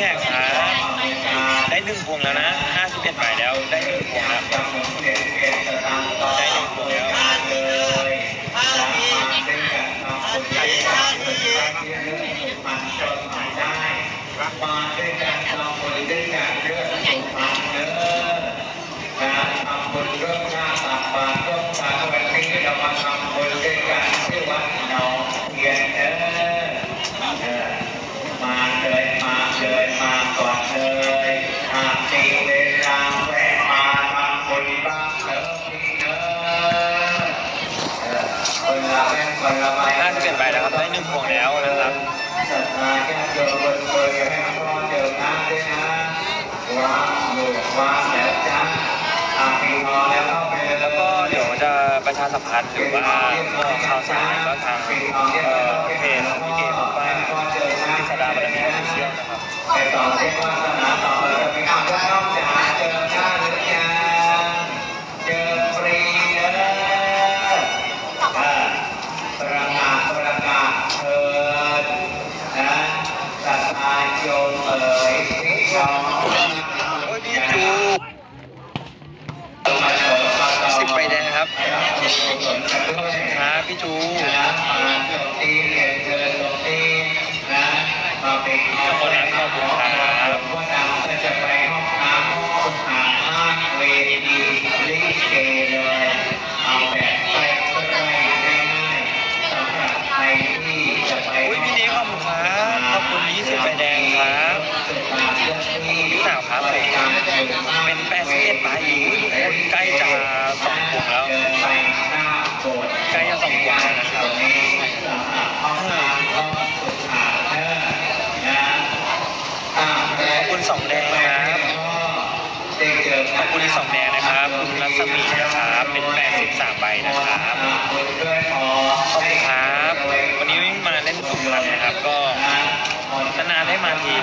แดงพี่แขกครับได้หนึ่งพวงแล้วนะ51ใบแล้วได้หนึ่งพวงแล้วได้หนึ่งพวงแล้วมาด้วยกันเราคนด้วยกันเรื่องสุขภาพเด้อ ละแม่คนละใบ51ใบแล้วครับได้หนึ่งพวงแล้วนะครับแล้วจ้าอาพีพอแล้วเข้าไปเลยแล้วก็เดี๋ยวจะประชาสัมพันธ์หรือว่าข่าวสารก็ทางเอ่อเพจของพี่เกมว่าพิสดาบารมีออฟฟิเชียลนะครับ ครับขอบคุณครับพี่จูนะมาตรงนี้เรียนเชิญตรงนี้นะมาเป็นขอบคุณครับขอบคุณครับว่าเราจะไปห้องน้ำห้องอาบน้ำเวทีลิเกเลยเอาแบบไปก็ได้ง่ายๆสำหรับใครที่จะไปอุ้ยพี่นี้ขอบคุณครับขอบคุณ20ใบแดงครับพี่สาวครับเป็น81ใบอุ้ยทุกคนใกล้จะ ห้องน้ำห้องอาบน้ำนะอ่าขอบคุณสองแดงครับขอบคุณสองแดงนะครับคุณรัศมีนะครับเป็น83ใบนะครับขอบคุณครับ วันนี้มาเล่นสุพรรณนะครับ ก็นานๆได้มาที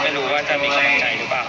ไม่รู้ว่าจะมีกำลังใจหรือเปล่า